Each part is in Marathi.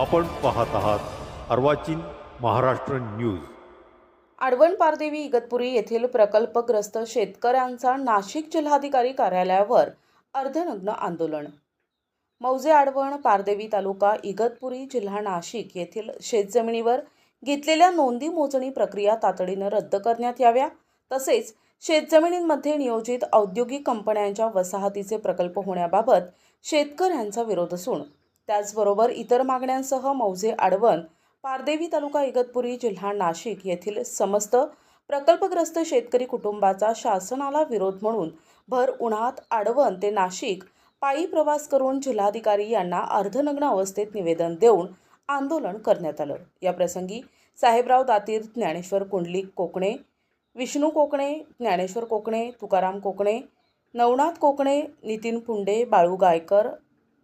आपण पाहत आहात अर्वाचीन महाराष्ट्र न्यूज. आडवण पारदेवी इगतपुरी येथील प्रकल्पग्रस्त शेतकऱ्यांचा नाशिक जिल्हाधिकारी कार्यालयावर अर्धनग्न आंदोलन. मौजे आडवण पारदेवी तालुका इगतपुरी जिल्हा नाशिक येथील शेतजमिनीवर घेतलेल्या नोंदी मोजणी प्रक्रिया तातडीनं रद्द करण्यात याव्या तसेच शेतजमिनींमध्ये नियोजित औद्योगिक कंपन्यांच्या वसाहतीचे प्रकल्प होण्याबाबत शेतकऱ्यांचा विरोध असून त्याचबरोबर इतर मागण्यांसह मौजे आडवण पारदेवी तालुका इगतपुरी जिल्हा नाशिक येथील समस्त प्रकल्पग्रस्त शेतकरी कुटुंबाचा शासनाला विरोध म्हणून भर उन्हात आडवण ते नाशिक पायी प्रवास करून जिल्हाधिकारी यांना अर्धनग्न अवस्थेत निवेदन देऊन आंदोलन करण्यात आलं. या प्रसंगी साहेबराव दातीर ज्ञानेश्वर कुंडलिक कोकणे विष्णू कोकणे ज्ञानेश्वर कोकणे तुकाराम कोकणे नवनाथ कोकणे नितीन पुंडे बाळू गायकर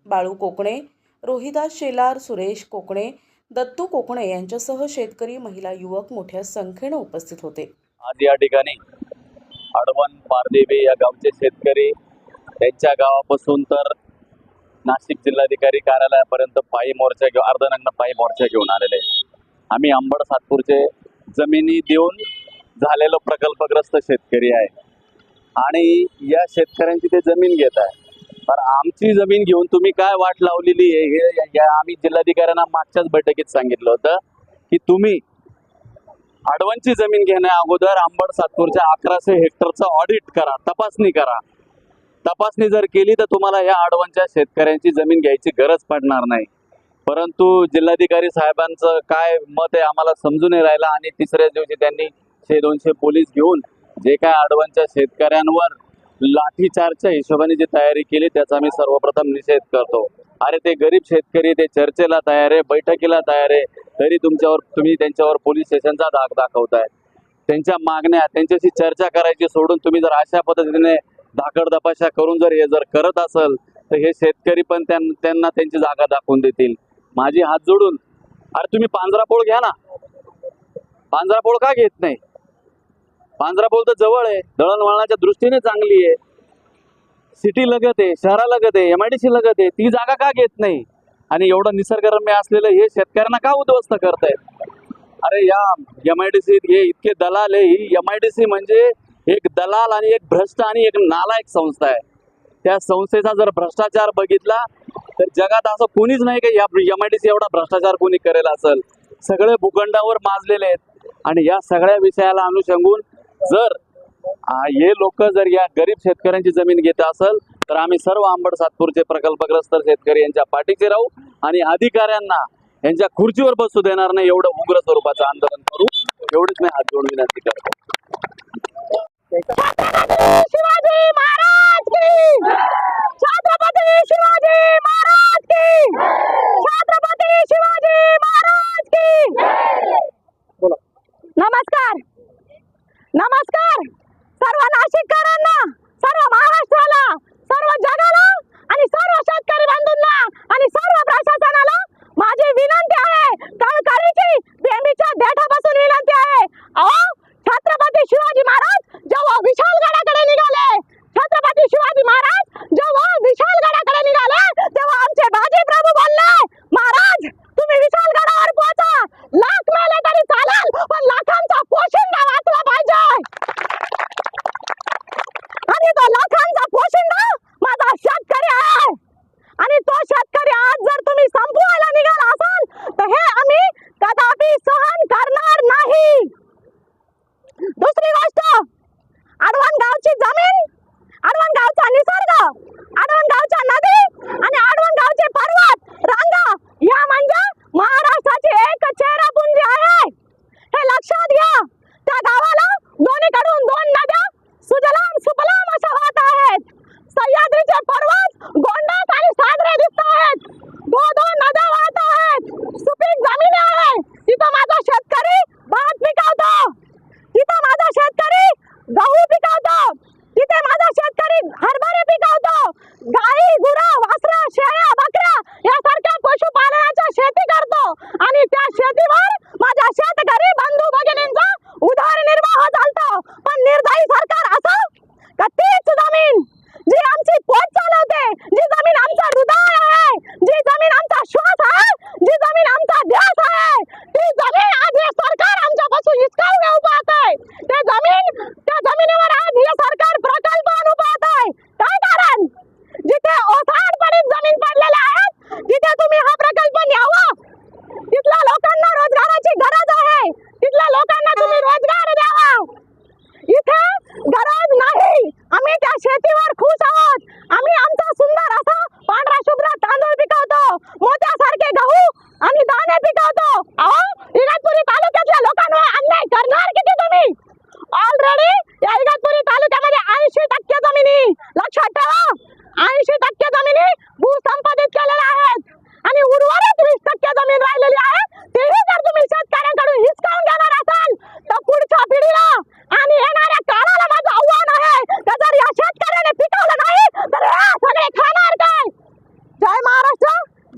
बाळू कोकणे रोहिदास शेलार सुरेश कोकणे दत्तू कोकणे यांच्यासह शेतकरी महिला युवक मोठ्या संख्येनं उपस्थित होते. आज या ठिकाणी हडवण पारदेवी या गावचे शेतकरी त्यांच्या गावापासून तर नाशिक जिल्हाधिकारी कार्यालयापर्यंत पायी मोर्चा घेऊन अर्धनग्न पायी मोर्चा घेऊन आलेले आम्ही अंबड सातपूरचे जमिनी देऊन झालेलं प्रकल्पग्रस्त शेतकरी आहे. आणि या शेतकऱ्यांची ते जमीन घेत आहे. बरं आमची जमीन घेऊन तुम्ही काय वाट लावलेली आहे? हे या- आम्ही जिल्हाधिकाऱ्यांना मागच्याच बैठकीत सांगितलं होतं की तुम्ही अडवणची जमीन घेण्या अगोदर आंबड सातपूरच्या अकराशे हेक्टरचं ऑडिट करा तपासणी करा. तपासणी जर केली तर तुम्हाला या अडवणच्या शेतकऱ्यांची जमीन घ्यायची गरज पडणार नाही. परंतु जिल्हाधिकारी साहेबांचं काय मत आहे आम्हाला समजून नाही राहिलं आणि तिसऱ्या दिवशी त्यांनी शे दोनशे पोलीस घेऊन जे काय अडवणच्या शेतकऱ्यांवर लाठीचार्जच्या हिशोबाने जी तयारी केली त्याचा मी सर्वप्रथम निषेध करतो. अरे ते गरीब शेतकरी ते चर्चेला तयार आहे बैठकीला तयार आहे तरी तुमच्यावर तुम्ही त्यांच्यावर पोलीस स्टेशनचा धाक दाखवताय त्यांच्या मागण्या त्यांच्याशी चर्चा करायची सोडून तुम्ही जर अशा पद्धतीने धाकड करून जर हे जर करत असेल तर हे शेतकरी पण त्यांना त्यांची जागा दाखवून देतील. माझी हात जोडून अरे तुम्ही पांजरापोळ घ्या ना. पांजरापोळ का घेत नाही? पांजरापोळ तर जवळ आहे. दळणवळणाच्या दृष्टीने चांगली आहे. सिटी लगत आहे शहरा लगत आहे एम आय डी सी लगत आहे. ती जागा का घेत नाही? आणि एवढं निसर्गरम्य असलेलं हे शेतकऱ्यांना का उद्ध्वस्त करतायत? अरे या एम आय डी सी हे इतके दलाल आहे. ही एम आय डी सी म्हणजे एक दलाल आणि एक भ्रष्ट आणि एक नालायक संस्था आहे. त्या संस्थेचा जर भ्रष्टाचार बघितला तर जगात असं कोणीच नाही की या एम आय डी सी एवढा भ्रष्टाचार कोणी करेल असेल. सगळे भूखंडावर माजलेले आहेत. आणि या सगळ्या विषयाला अनुषंगून जर हे लोक जर या गरीब शेतकऱ्यांची जमीन घेत असेल तर आम्ही सर्व आंबड सातपूरचे प्रकल्पग्रस्त शेतकरी यांच्या पाठीचे राहू आणि अधिकाऱ्यांना यांच्या खुर्चीवर बसू देणार नाही एवढं उग्र स्वरूपाचं आंदोलन करू. एवढीच मी हात जोडून विनंती करतो. छत्रपती शिवाजी महाराज की!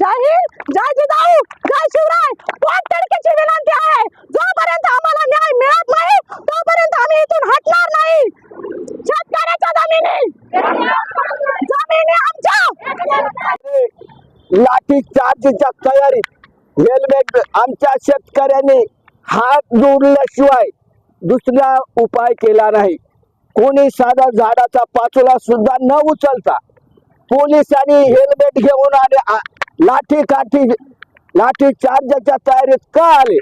जय हिंद जय जिजाऊ जय शिवराय. पोट तडकेची विनंती आहे? जोपर्यंत आम्हाला न्याय मिळत नाही तोपर्यंत आम्ही इथून हटणार नाही. शेतकऱ्याच्या जमिनी. जमिनी आमच्या. लाठी चार्जच्या तयारीत हेल्मेट आमच्या शेतकऱ्यांनी हात जोडल्याशिवाय दुसरा उपाय केला नाही. कोणी साधा झाडाचा पाचोला सुद्धा न उचलता पोलिसांनी हेल्मेट घेऊन आले लाठी काठी लाठी चार्जच्या तयारीत का आले?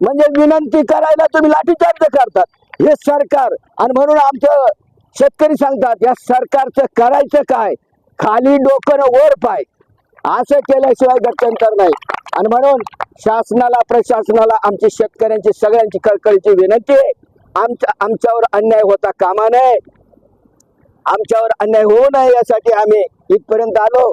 म्हणजे विनंती करायला तुम्ही लाठी चार्ज करतात. हे सरकार आणि म्हणून आमचं शेतकरी सांगतात या सरकारचं करायचं काय? खाली डोकं वर पाय. असं केल्याशिवाय गत्यंतर नाही. आणि म्हणून शासनाला प्रशासनाला आमची शेतकऱ्यांची सगळ्यांची कळकळीची विनंती आहे. आमच्या आमच्यावर अन्याय होता कामा नये. आमच्यावर अन्याय होऊ नये यासाठी आम्ही इथपर्यंत आलो.